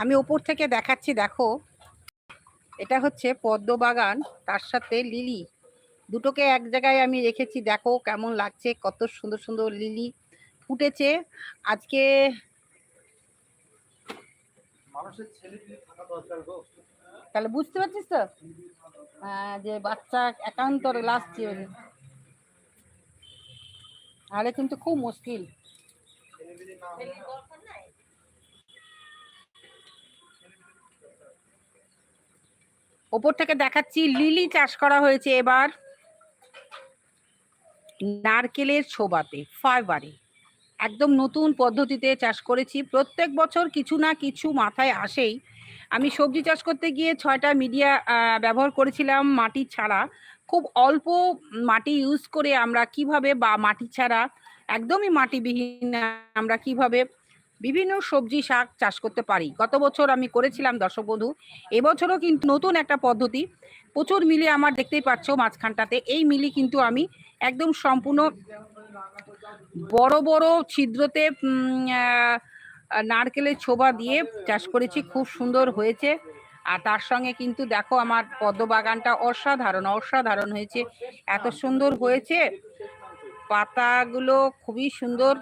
আমি ওপর থেকে দেখাচ্ছি দেখো। এটা হচ্ছে পদ্ম বাগান তার সাথে লিলি। দুটোকে এক জায়গায় আমি রেখেছি দেখো কেমন লাগছে কত সুন্দর সুন্দর লিলি ফুটেছে। আজকে তাহলে বুঝতে পারছিস তো? যে বাচ্চা একান্তর লাস্ট তাহলে কিন্তু খুব মুশকিল ছেলে পিলে না হলে ওপর থেকে দেখাচ্ছি, লিলি চাষ করা হয়েছে এবার। নারকেলের ছোবাতে ফাইবারে। একদম নতুন পদ্ধতিতে চাষ করেছি। প্রত্যেক বছর কিছু না কিছু মাথায় আসেই। আমি সবজি চাষ করতে গিয়ে ছয়টা মিডিয়া ব্যবহার করেছিলাম মাটি ছাড়া। খুব অল্প মাটি ইউজ করে আমরা কীভাবে বা মাটি ছাড়া, একদমই মাটিবিহীন আমরা কীভাবে বিভিন্ন সবজি শাক চাষ করতে পারি। গত বছর আমি করেছিলাম দর্শক বন্ধু, এবছরও কিন্তু নতুন একটা পদ্ধতি। প্রচুর মিলি আমার দেখতেই পাচ্ছ মাঝখানটাতে। এই মিলি কিন্তু আমি একদম সম্পূর্ণ বড় বড় ছিদ্রতে নারকেলের ছোবা দিয়ে চাষ করেছি। খুব সুন্দর হয়েছে। আর তার সঙ্গে কিন্তু দেখো আমার পদ্ম বাগানটা অসাধারণ অসাধারণ হয়েছে। এত সুন্দর হয়েছে। পাতাগুলো খুবই সুন্দর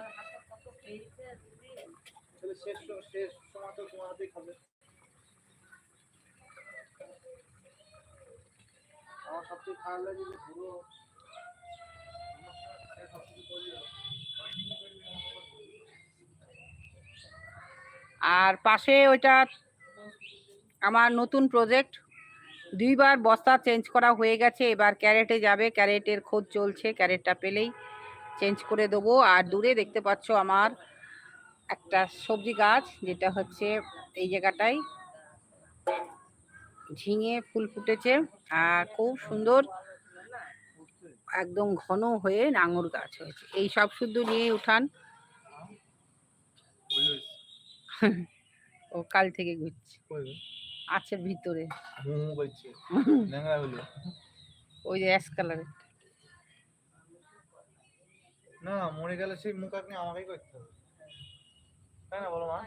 ছেলে শেষ শেষ আমার সবচেয়ে খারাপ লাগে যে পুরো আর পাশে ওইটা আমার নতুন প্রজেক্ট দুইবার বস্তা চেঞ্জ করা হয়ে গেছে, এবার ক্যারেটে যাবে। ক্যারেটের খোঁজ চলছে ক্যারেটটা পেলেই চেঞ্জ করে দেবো। আর দূরে দেখতে পাচ্ছ আমার একটা সবজি গাছ যেটা হচ্ছে এই জায়গাটায় ঝিঙে ফুল ফুটেছে আর খুব সুন্দর একদম ঘন হয়ে নাঙর গাছ হয়েছে। এই সব শুদ্ধ নিয়ে উঠান। ও কাল থেকে ঘুরছে। আছে ভিতরে। বলছে ওই যে অ্যাশ কালারের। না মরে গেলে সেই মুখ আপনি আমাকেই করতে হবে। তাই না বলো মা?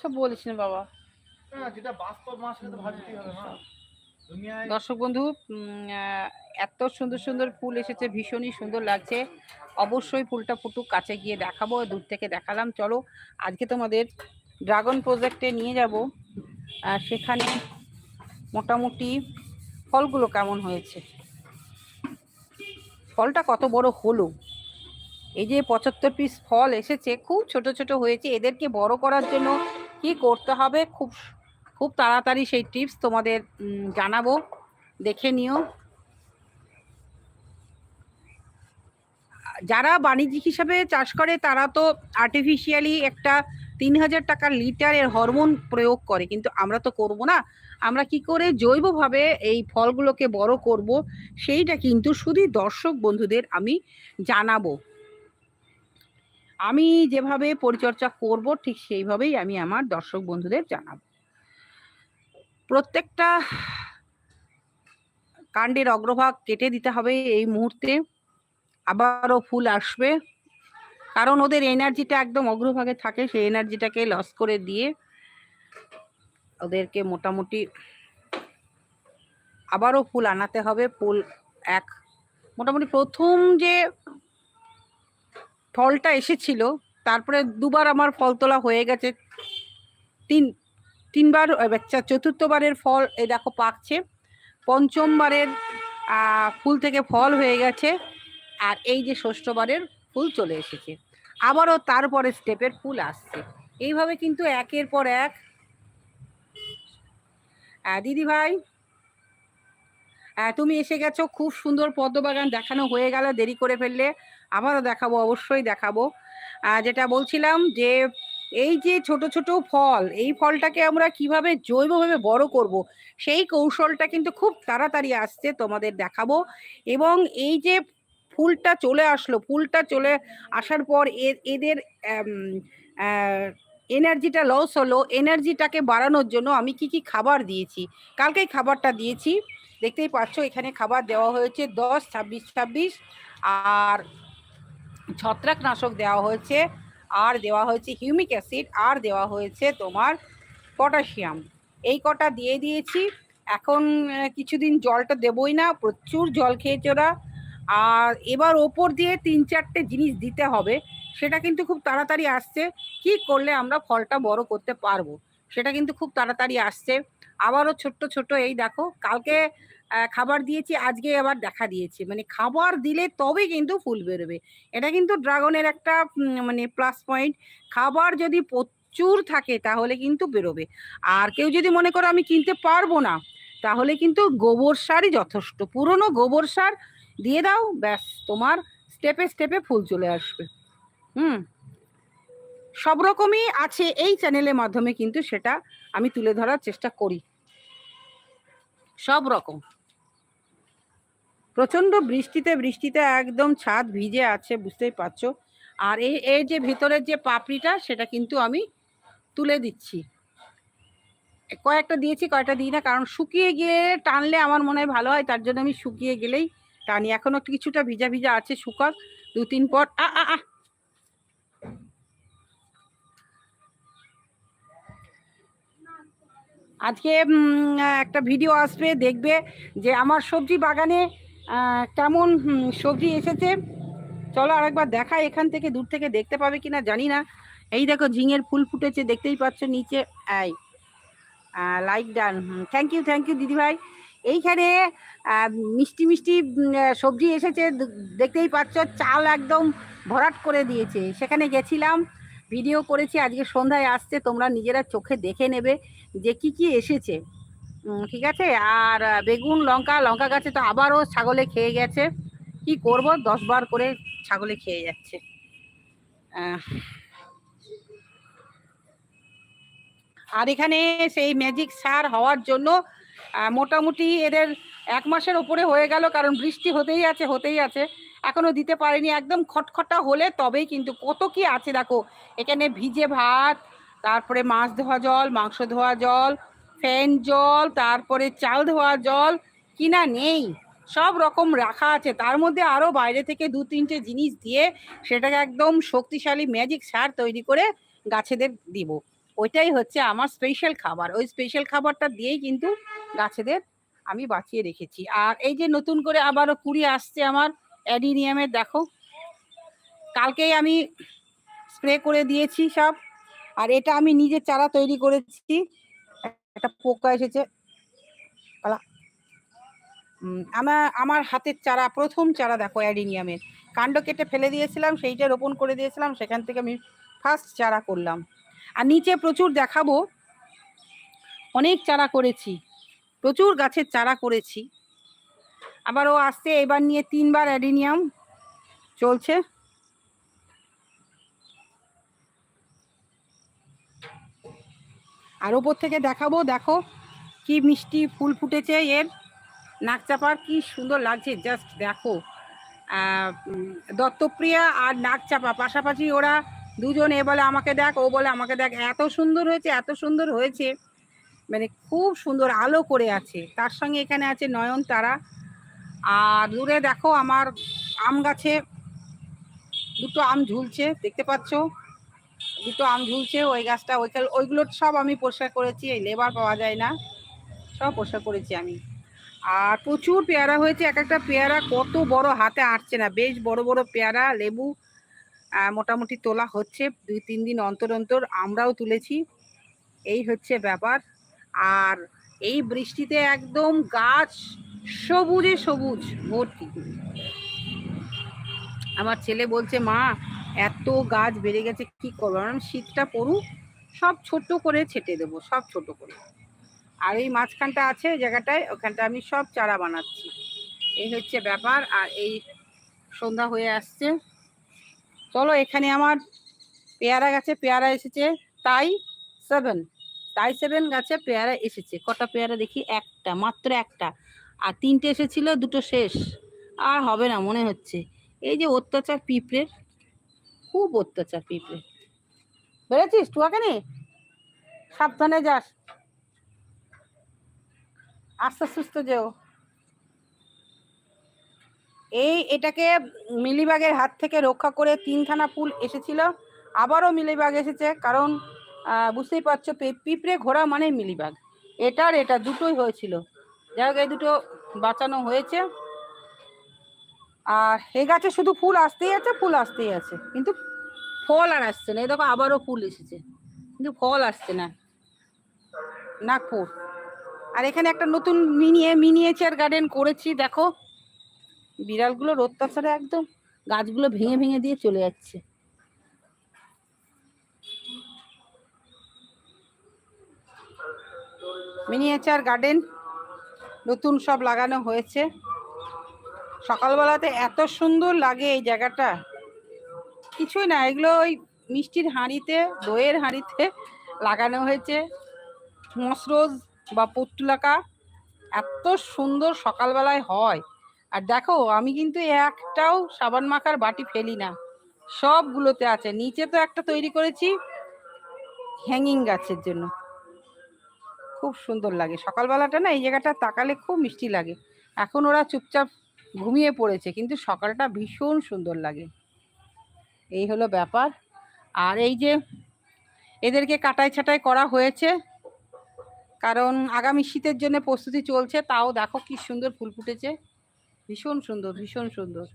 সব বলিস না বাবা। যেটা বাস্তব মা সেটা তো ভাবতেই হবে মা। দর্শক বন্ধু এত সুন্দর সুন্দর ফুল এসেছে ভীষণই সুন্দর লাগছে। অবশ্যই ফুলটা ফুটুক কাছে গিয়ে দেখাবো দূর থেকে দেখালাম। চলো আজকে তোমাদের ড্রাগন প্রজেক্টে নিয়ে যাব। আর সেখানে মোটামুটি ফলগুলো কেমন হয়েছে? ফলটা কত বড় হলো? এই যে পঁচাত্তর পিস ফল এসেছে, খুব ছোট ছোট হয়েছে। এদেরকে বড় করার জন্য কি করতে হবে? খুব খুব তাড়াতাড়ি সেই টিপস তোমাদের জানাব। দেখে নিও। যারা বাণিজ্যিক হিসাবে চাষ করে, তারা তো আর্টিফিশিয়ালি একটা তিন হাজার টাকার লিটারের হরমোন প্রয়োগ করে। কিন্তু আমরা তো করব না। আমরা কি করে জৈবভাবে এই ফলগুলোকে বড় করব, সেইটা কিন্তু শুধু দর্শক বন্ধুদের আমি জানাব। আমি যেভাবে পরিচর্যা করব, ঠিক সেইভাবেই আমি আমার দর্শক বন্ধুদের জানাব। প্রত্যেকটা কাণ্ডের অগ্রভাগ কেটে দিতে হবে এই মুহূর্তে। আবারও ফুল আসবে। কারণ ওদের এনার্জিটা একদম অগ্রভাগে থাকে, সেই এনার্জিটাকে লস করে দিয়ে ওদেরকে মোটামুটি আবারও ফুল আনাতে হবে। ফুল এক, মোটামুটি প্রথম যে ফলটা এসেছিল, তারপরে দুবার আমার ফল তোলা হয়ে গেছে। তিন, তিনবার চা- চতুর্থবারের ফল এই দেখো পাকছে। পঞ্চমবারের ফুল থেকে ফল হয়ে গেছে, আর এই যে ষষ্ঠবারের ফুল চলে এসেছে। আবারও তারপরে স্টেপের ফুল আসছে। এইভাবে কিন্তু একের পর এক। দিদি ভাই তুমি এসে গেছো, খুব সুন্দর পদ্মবাগান দেখানো হয়ে গেল দেরি করে ফেললে। আবারও দেখাবো, অবশ্যই দেখাবো। যেটা বলছিলাম যে, এই যে ছোট ছোট ফল, এই ফলটাকে আমরা কীভাবে জৈবভাবে বড় করব, সেই কৌশলটা কিন্তু খুব তাড়াতাড়ি আসছে, তোমাদের দেখাবো। এবং এই যে ফুলটা চলে আসলো, ফুলটা চলে আসার পর এদের এনার্জিটা লস হলো, এনার্জিটাকে বাড়ানোর জন্য আমি কি কি খাবার দিয়েছি। কালকেই খাবারটা দিয়েছি, দেখতেই পাচ্ছ এখানে খাবার দেওয়া হয়েছে দশ, ছাব্বিশ ছাব্বিশ, আর ছত্রাকনাশক দেওয়া হয়েছে, আর দেওয়া হয়েছে হিউমিক অ্যাসিড, আর দেওয়া হয়েছে তোমার পটাশিয়াম। এই কটা দিয়ে দিয়েছি। এখন কিছুদিন জলটা দেবই না, প্রচুর জল খেয়েছে ওরা। আর এবার ওপর দিয়ে তিন চারটে জিনিস দিতে হবে, সেটা কিন্তু খুব তাড়াতাড়ি আসছে। কি করলে আমরা ফলটা বড় করতে পারব? সেটা কিন্তু খুব তাড়াতাড়ি আসছে। আবারও ছোট্ট ছোট এই দেখো, কালকে খাবার দিয়েছি, আজকে আবার দেখা দিয়েছে। মানে খাবার দিলে তবে কিন্তু ফুল বেরোবে। এটা কিন্তু ড্রাগনের একটা মানে প্লাস পয়েন্ট খাবার যদি প্রচুর থাকে তাহলে কিন্তু বেরোবে। আর কেউ যদি মনে করো আমি কিনতে পারব না, তাহলে কিন্তু গোবর সারই যথেষ্ট। পুরনো গোবর সার দিয়ে দাও, ব্যাস, তোমার স্টেপে স্টেপে ফুল চলে আসবে। হুম? সব রকমই আছে এই চ্যানেলের মাধ্যমে কিন্তু সেটা আমি তুলে ধরার চেষ্টা করি। সব রকম। প্রচণ্ড বৃষ্টিতে বৃষ্টিতে একদম ছাদ ভিজে আছে, বুঝতেই পারছ। আর এই এই যে ভিতরের যে পাপড়িটা, সেটা কিন্তু আমি তুলে দিচ্ছি। কয়েকটা দিয়েছি, কয়েকটা দিই না, কারণ শুকিয়ে গিয়ে টানলে আমার মনে হয় ভালো হয়, তার জন্য আমি শুকিয়ে গেলেই টানি। এখনও একটু কিছুটা ভিজা ভিজা আছে শুকাক দু তিন পর আ আ আজকে একটা ভিডিও আসবে, দেখবে যে আমার সবজি বাগানে কেমন সবজি এসেছে? চলো আরেকবার দেখাই, এখান থেকে দূর থেকে দেখতে পাবে কিনা, জানি না। এই দেখো, ঝিঙের ফুল ফুটেছে, দেখতেই পাচ্ছ নিচে। এই like done thank you thank you দিদিভাই। এইখানে মিষ্টি মিষ্টি সবজি এসেছে দেখতেই পাচ্ছ, চাল একদম ভরাট করে দিয়েছে। সেখানে গেছিলাম ভিডিও করেছি, আজকে সন্ধ্যায় আসছে, তোমরা নিজেরা চোখে দেখে নেবে যে কি কি এসেছে। ঠিক আছে? আর বেগুন, লঙ্কা লঙ্কা গাছে তো আবারও ছাগলে খেয়ে গেছে। কি করব? দশ বার করে ছাগলে খেয়ে যাচ্ছে। আর এখানে সেই ম্যাজিক সার হওয়ার জন্য মোটামুটি এদের এক মাসের ওপরে হয়ে গেল, কারণ বৃষ্টি হতেই আছে হতেই আছে। এখনও দিতে পারিনি, একদম খটখটা হলে তবেই কিন্তু কত কি আছে দেখো। এখানে ভিজে ভাত, তারপরে মাছ ধোয়া জল, মাংস ধোয়া জল ফ্যান জল, তারপরে চাল ধোয়া জল, কিনা নেই। সব রকম রাখা আছে। তার মধ্যে আরও বাইরে থেকে দু তিনটে জিনিস দিয়ে সেটাকে একদম শক্তিশালী ম্যাজিক সার তৈরি করে গাছেদের দিব। ওইটাই হচ্ছে আমার স্পেশাল খাবার। ওই স্পেশাল খাবারটা দিয়েই কিন্তু গাছেদের আমি বাঁচিয়ে রেখেছি। আর এই যে নতুন করে আবারও কুড়ি আসছে আমার অ্যাডিনিয়ামের দেখো। কালকেই আমি স্প্রে করে দিয়েছি সব। আর এটা আমি নিজে চারা তৈরি করেছি। একটা পোকা এসেছে। পালা। আমার আমার হাতের চারা, প্রথম চারা দেখো অ্যাডিনিয়ামের। কাণ্ড কেটে ফেলে দিয়েছিলাম, সেইটা রোপণ করে দিয়েছিলাম, সেখান থেকে আমি ফার্স্ট চারা করলাম। আর নিচে প্রচুর দেখাবো, অনেক চারা করেছি, প্রচুর গাছের চারা করেছি। আবার ও আসছে, এবার নিয়ে তিনবার অ্যাডিনিয়াম চলছে। আর ওপর থেকে দেখাবো, দেখো কি মিষ্টি ফুল ফুটেছে এর। নাক চাপার কি সুন্দর লাগছে জাস্ট দেখো। দত্তপ্রিয়া আর নাক চাপা পাশাপাশি ওরা দুজন, এ বলে আমাকে দেখ, ও বলে আমাকে দেখ, এত সুন্দর হয়েছে, এত সুন্দর হয়েছে। মানে খুব সুন্দর আলো করে আছে। তার সঙ্গে এখানে আছে নয়নতারা। আর দূরে দেখো আমার আম গাছে দুটো আম ঝুলছে, দেখতে পাচ্ছ? দুটো আম ঝুলছে, ওই গাছটা, ওই ওইগুলো সব আমি পরিষ্কার করেছি, এই লেবার পাওয়া যায় না। সব পরিষ্কার করেছি আমি। আর প্রচুর পেয়ারা হয়েছে, এক একটা পেয়ারা কত বড় হাতে আটছে না। বেশ বড় বড় পেয়ারা, লেবু মোটামুটি তোলা হচ্ছে। দুই, তিন দিন অন্তর অন্তর আমরাও তুলেছি। এই হচ্ছে ব্যাপার। আর এই বৃষ্টিতে একদম গাছ সবুজে সবুজ, ভর্তি। আমার ছেলে বলছে, মা এত গাছ বেড়ে গেছে, কি করব? আমি শীতটা পড়ুক, সব ছোট করে ছেটে দেবো, সব ছোট করে। আর এই মাঝখানটা আছে জায়গাটায়, ওখানটা আমি সব চারা বানাচ্ছি। এই হচ্ছে ব্যাপার, আর এই সন্ধ্যা হয়ে আসছে। চলো, এখানে আমার পেয়ারা গাছে পেয়ারা এসেছে, তাই সেভেন তাই সেভেন গাছে পেয়ারা এসেছে। কটা পেয়ারা দেখি? একটা, মাত্র একটা। আর তিনটে এসেছিল, দুটো শেষ। আর হবে না, মনে হচ্ছে। এই যে অত্যাচার পিঁপড়ের খুব অত্যাচার, পিঁপড়ে। বেড়েছিস টুয়াখানে সাবধানে যাস। আস্তে সুস্থ যেও। এই এটাকে মিলিবাগের হাত থেকে রক্ষা করে তিনখানা ফুল এসেছিল। আবারও মিলিবাগ এসেছে, কারণ বুঝতেই পারছ পিঁপড়ে ঘোড়া মানে মিলিবাগ। এটার এটা দুটোই হয়েছিল। যাই এই দুটো বাঁচানো হয়েছে। আর এই গাছে শুধু ফুল আসতেই আছে, ফুল আসতেই আছে। কিন্তু ফল আর আসছে না। এই দেখো আবারও ফুল এসেছে। কিন্তু ফল আসছে না। নাগপুর। আর এখানে একটা নতুন মিনিয়ে মিনিয়েচার গার্ডেন করেছি, দেখো। বিড়ালগুলোর অত্যাচারে একদম। গাছগুলো ভেঙে ভেঙে দিয়ে চলে যাচ্ছে। মিনিয়েচার গার্ডেন নতুন সব লাগানো হয়েছে। সকালবেলাতে এত সুন্দর লাগে এই জায়গাটা। কিছুই না, এগুলো ওই মিষ্টির হাঁড়িতে, দইয়ের হাঁড়িতে লাগানো হয়েছে। মসরোজ বা পর্তুলাকা এত সুন্দর সকালবেলায় হয়। আর দেখো, আমি কিন্তু একটাও সাবান মাখার বাটি ফেলি না। সবগুলোতে আছে। নিচে তো একটা তৈরি করেছি হ্যাঙ্গিং গাছের জন্য। খুব সুন্দর লাগে। সকালবেলাটা না, এই জায়গাটা তাকালে খুব মিষ্টি লাগে। এখন ওরা চুপচাপ ঘুমিয়ে পড়েছে, কিন্তু সকালটা ভীষণ সুন্দর লাগে। এই হলো ব্যাপার। আর এই যে এদেরকে কাটাই ছাটাই করা হয়েছে, কারণ আগামী শীতের জন্য প্রস্তুতি চলছে, তাও দেখো কি সুন্দর ফুল ফুটেছে। ভীষণ সুন্দর ভীষণ সুন্দর।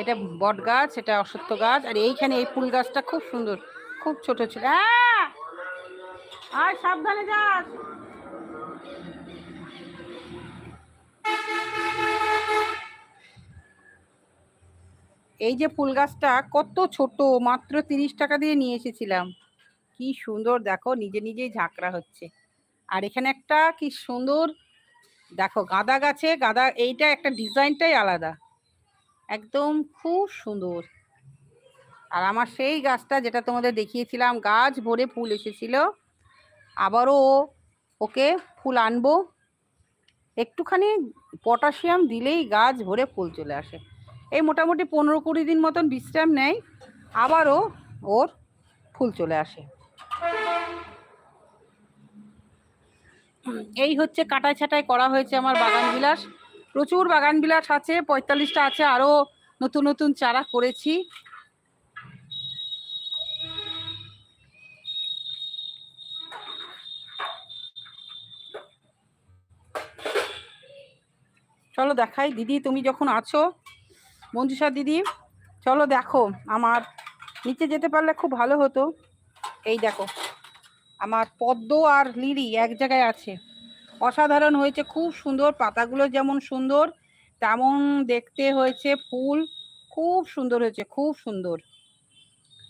এটা বট গাছ, এটা অশ্বত্থ গাছ, আর এইখানে এই ফুল গাছটা খুব সুন্দর, খুব ছোট ছিল! আর সাবধানে যাস। এই যে ফুল গাছটা কত ছোট, মাত্র তিরিশ টাকা দিয়ে নিয়ে এসেছিলাম। কি সুন্দর, দেখো, নিজে নিজেই ঝাঁকড়া হচ্ছে। আর এখানে একটা কি সুন্দর, দেখো, গাঁদা গাছে, গাঁদা, এইটা একটা ডিজাইনটাই আলাদা। একদম খুব সুন্দর। আর আমার সেই গাছটা যেটা তোমাদের দেখিয়েছিলাম, গাছ ভরে ফুল এসেছিল। আবারও ওকে ফুল আনব। একটুখানি পটাশিয়াম দিলেই গাছ ভরে ফুল চলে আসে। এই মোটামুটি পনেরো কুড়ি দিন মতন বিশ্রাম নেয় আবারও ওর ফুল চলে আসে। এই হচ্ছে কাটাই ছাটাই করা হয়েছে আমার বাগান বিলাস। প্রচুর বাগান বিলাস আছে, পঁয়তাল্লিশটা আছে আরও নতুন নতুন চারা করেছি। চলো দেখাই, দিদি তুমি যখন আছো, মঞ্জুষা দিদি, চলো দেখো, আমার নিচে যেতে পারলে খুব ভালো হতো। এই দেখো, আমার পদ্ম আর লিলি এক জায়গায় আছে। অসাধারণ হয়েছে, খুব সুন্দর, পাতাগুলো যেমন সুন্দর, তেমন দেখতে হয়েছে ফুল, খুব সুন্দর হয়েছে, খুব সুন্দর।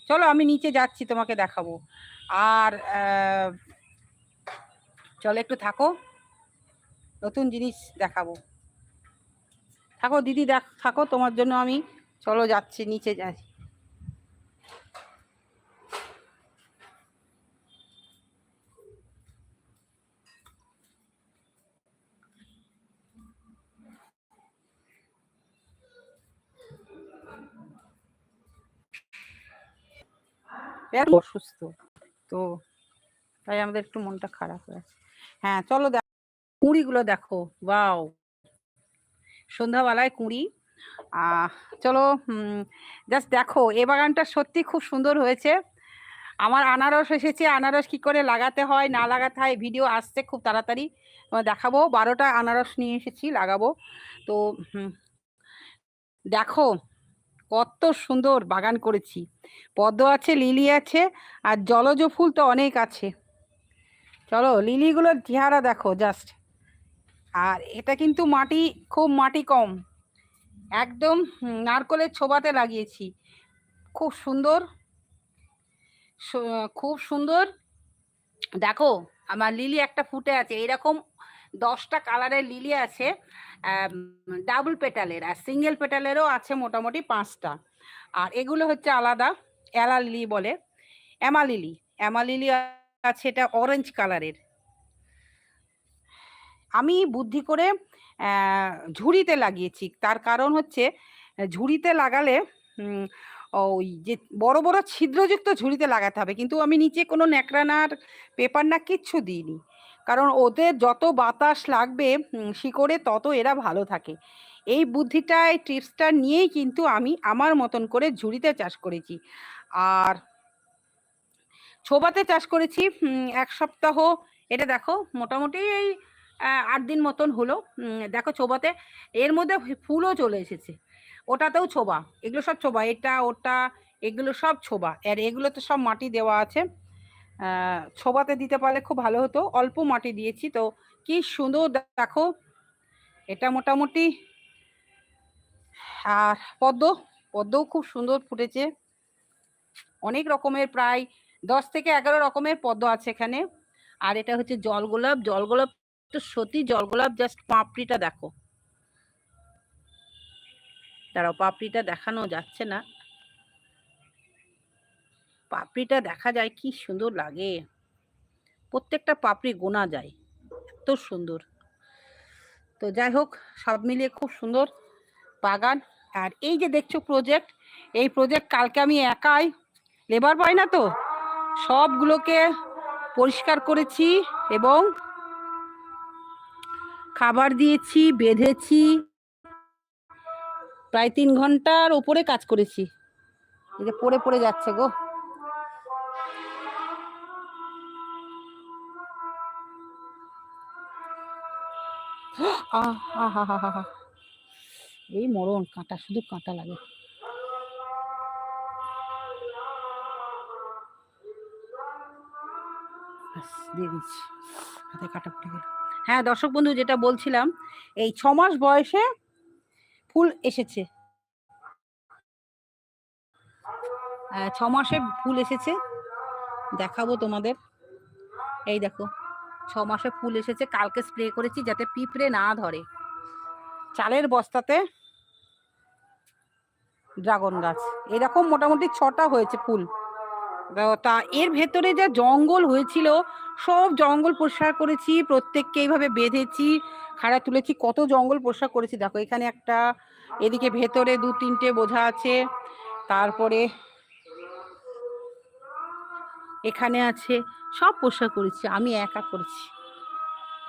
চলো আমি নিচে যাচ্ছি, তোমাকে দেখাবো। আর চলো একটু থাকো, নতুন জিনিস দেখাবো। থাকো দিদি, দেখ, থাকো, তোমার জন্য আমি, চলো যাচ্ছি, নিচে যাই এর অসুস্থ তো তাই আমাদের একটু মনটা খারাপ হয়ে হ্যাঁ চলো দেখো কুঁড়িগুলো দেখো। বাও সন্ধ্যাবেলায় কুঁড়ি। চলো জাস্ট দেখো, এ বাগানটা সত্যি খুব সুন্দর হয়েছে। আমার আনারস এসেছে। আনারস কি করে লাগাতে হয়, না লাগাতে হয় ভিডিও আসছে খুব তাড়াতাড়ি। দেখাবো, বারোটা আনারস নিয়ে এসেছি, লাগাবো। তো দেখো কত সুন্দর বাগান করেছি। পদ্ম আছে, লিলি আছে, আর জলজ ফুল তো অনেক আছে। চলো, লিলিগুলোর চেহারা দেখো জাস্ট আর এটা কিন্তু মাটি, খুব মাটি কম। একদম নারকলের ছোবাতে লাগিয়েছি। খুব সুন্দর। খুব সুন্দর। দেখো, আমার লিলি একটা ফুটে আছে এরকম দশটা কালারের লিলি আছে ডাবল পেটালের আর সিঙ্গেল পেটালেরও আছে মোটামুটি পাঁচটা। আর এগুলো হচ্ছে আলাদা, এলা লিলি বলে, এমা লিলি এমা লিলি আছে এটা অরেঞ্জ কালারের। আমি বুদ্ধি করে ঝুড়িতে লাগিয়েছি, তার কারণ হচ্ছে ঝুড়িতে লাগালে ওই যে বড় বড় ছিদ্রযুক্ত ঝুড়িতে লাগাতে হবে, কিন্তু আমি নিচে কোনো ন্যাকড়ানার পেপার না, কিচ্ছু দিইনি। কারণ ওদের যত বাতাস লাগবে শিকড়ে তত এরা ভালো থাকে। এই বুদ্ধিটা এই টিপসটা নিয়েই কিন্তু আমি আমার মতন করে ঝুড়িতে চাষ করেছি। আর ছোবাতে চাষ করেছি এক সপ্তাহ। এটা দেখো, মোটামুটি এই আট দিন মতন হলো। দেখো ছোবাতে, এর মধ্যে ফুলও চলে এসেছে। ওটাতেও ছোবা, এগুলো সব ছোবা, এটা, ওটা, এগুলো সব ছোবা। আর এগুলো তো সব মাটি দেওয়া আছে। ছোবাতে দিতে পারলে খুব ভালো হতো। অল্প মাটি দিয়েছি, তো কি সুন্দর দেখো। এটা মোটামুটি আর পদ্ম, পদ্মও খুব সুন্দর ফুটেছে। অনেক রকমের, প্রায় দশ থেকে এগারো রকমের পদ্ম আছে এখানে। আর এটা হচ্ছে জলগোলাপ জলগোলাপ তো সত্যি জলগোলাপ জাস্ট পাপড়িটা দেখো। দাঁড়াও, পাপড়িটা দেখানো যাচ্ছে না। পাপড়িটা দেখা যায় কি সুন্দর লাগে। প্রত্যেকটা পাপড়ি গোনা যায়, এত সুন্দর। তো যাই হোক, সব মিলিয়ে খুব সুন্দর বাগান। আর এই যে দেখছ প্রজেক্ট এই প্রজেক্ট কালকে আমি একাই লেবার পাই না তো? সবগুলোকে পরিষ্কার করেছি এবং খাবার দিয়েছি, বেঁধেছি। প্রায় তিন ঘণ্টার উপরে কাজ করেছি। এই যে পড়ে পড়ে যাচ্ছে গো। আহ হা হা হা এই মরণ, কাঁটা, শুধু কাঁটা লাগে। দিয়ে দিচ্ছি। হাতে হ্যাঁ দর্শক বন্ধু, যেটা বলছিলাম, এই ছ মাস বয়সে ফুল এসেছে। ছ মাসে ফুল এসেছে। দেখাবো তোমাদের। এই দেখো। ছ মাসে ফুল এসেছে, কালকে স্প্রে করেছি যাতে পিঁপড়ে না ধরে। চালের বস্তাতে ড্রাগন গাছ। এরকম মোটামুটি ছটা হয়েছে ফুল। তা- এর ভেতরে যা জঙ্গল হয়েছিল, সব জঙ্গল পরিষ্কার করেছি, প্রত্যেককে এইভাবে বেঁধেছি, খাড়া তুলেছি, কত জঙ্গল পরিষ্কার করেছি। দেখো, এখানে একটা, এদিকে ভেতরে দু তিনটে বোঝা আছে, তারপরে এখানে আছে, সব পরিষ্কার করেছি, আমি একা করেছি।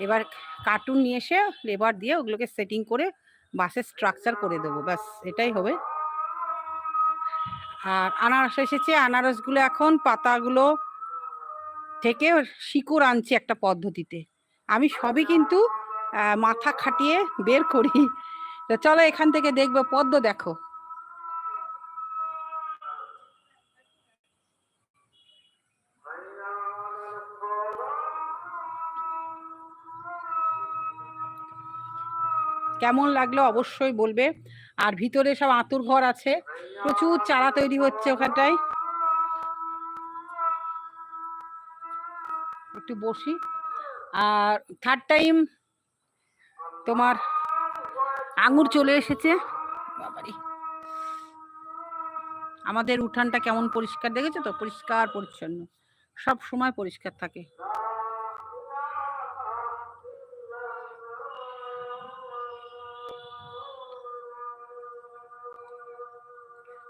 এবার কার্টুন নিয়ে এসে লেবার দিয়ে ওগুলোকে সেটিং করে বাসের স্ট্রাকচার করে দেবো, ব্যাস, এটাই হবে। আর আনারস এসেছে, আনারসগুলো এখন পাতাগুলো থেকে শিকড় আনছি একটা পদ্ধতিতে। আমি সবই কিন্তু মাথা খাটিয়ে বের করি। চলো এখান থেকে দেখব, পদ্ম দেখো। কেমন লাগল অবশ্যই বলবে। আর ভিতরে সব আঁতুর ঘর আছে। প্রচুর চারা তৈরি হচ্ছে ওখানটায়। একটু বসি। আর থার্ড টাইম তোমার আঙুর চলে এসেছে। আমাদের উঠানটা কেমন পরিষ্কার, দেখেছ তো? পরিষ্কার পরিচ্ছন্ন। সব সময় পরিষ্কার থাকে।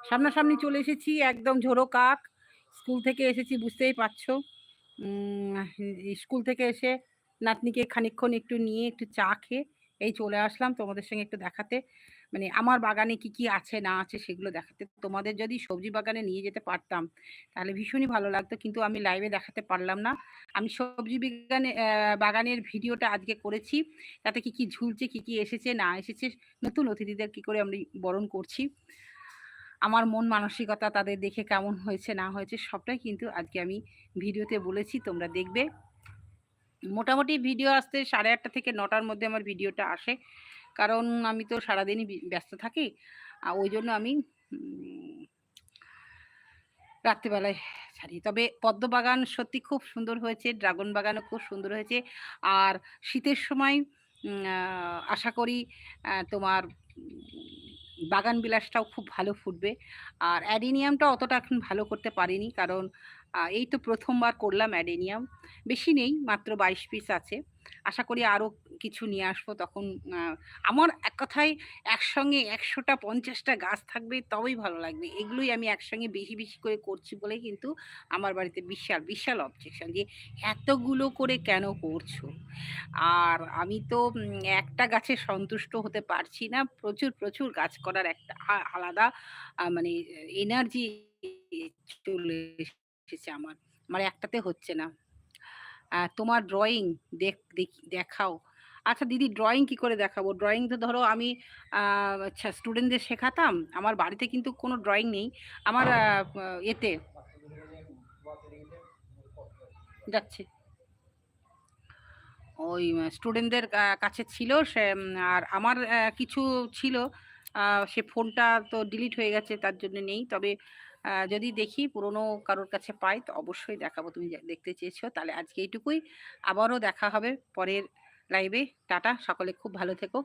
সামনাসামনি চলে এসেছি একদম ঝোড়ো কাক। স্কুল থেকে এসেছি, বুঝতেই পারছ। স্কুল থেকে এসে নাতনিকে খানিকক্ষণ একটু নিয়ে একটু চা খেয়ে এই চলে আসলাম তোমাদের সঙ্গে একটু দেখাতে। মানে আমার বাগানে কি কি আছে, না আছে সেগুলো দেখাতে। তোমাদের যদি সবজি বাগানে নিয়ে যেতে পারতাম, তাহলে ভীষণই ভালো লাগতো। কিন্তু আমি লাইভে দেখাতে পারলাম না। আমি সবজি বিজ্ঞানে বাগানের ভিডিওটা আজকে করেছি। তাতে কি কি ঝুলছে, কি কি এসেছে, না এসেছে, নতুন অতিথিদের কি করে আমি বরণ করছি। আমার মন মানসিকতা তাদের দেখে কেমন হয়েছে, না হয়েছে, সবটাই কিন্তু আজকে আমি ভিডিওতে বলেছি, তোমরা দেখবে। মোটামুটি ভিডিও আসতে সাড়ে আটটা থেকে নটার মধ্যে আমার ভিডিওটা আসে। কারণ আমি তো সারাদিনই ব্যস্ত থাকি। আর ওই জন্য আমি রাত্রিবেলায় ছাড়ি। তবে পদ্ম বাগান সত্যি খুব সুন্দর হয়েছে, ড্রাগন বাগানও খুব সুন্দর হয়েছে। আর শীতের সময় আশা করি তোমার বাগান বিলাসটাও খুব ভালো ফুটবে। আর অ্যাডেনিয়ামটা অতটা এখন ভালো করতে পারিনি কারণ এই তো প্রথমবার করলাম অ্যাডেনিয়াম। বেশি নেই, মাত্র বাইশ পিস আছে। আশা করি আরও কিছু নিয়ে আসব তখন আমার এক কথায় একসঙ্গে একশোটা পঞ্চাশটা গাছ থাকবে তবেই ভালো লাগবে। এগুলোই আমি একসঙ্গে বেশি বেশি করে করছি বলে কিন্তু আমার বাড়িতে বিশাল বিশাল অবজেকশন যে এতগুলো করে কেন করছ? আর আমি তো একটা গাছে সন্তুষ্ট হতে পারছি না। প্রচুর প্রচুর গাছ করার একটা আলাদা মানে এনার্জি চলে এসেছে আমার। আমার একটাতে হচ্ছে না। তোমার ড্রয়িং দেখি, দেখাও। আচ্ছা দিদি ড্রয়িং কি করে দেখাবো? ড্রয়িং তো ধরো আমি আচ্ছা স্টুডেন্টদের শেখাতাম, আমার বাড়িতে কিন্তু কোনো ড্রয়িং নেই। আমার এতে যাচ্ছে। ওই স্টুডেন্টদের কাছে ছিল সে আর আমার কিছু ছিল সে ফোনটা তো ডিলিট হয়ে গেছে, তার জন্য নেই। তবে যদি দেখি পুরনো কারোর কাছে পাই, তো অবশ্যই দেখাবো। তুমি দেখতে চেয়েছো, তাহলে আজকে এইটুকুই। আবারও দেখা হবে পরের লাইভে টাটা সকলে খুব ভালো থেকো।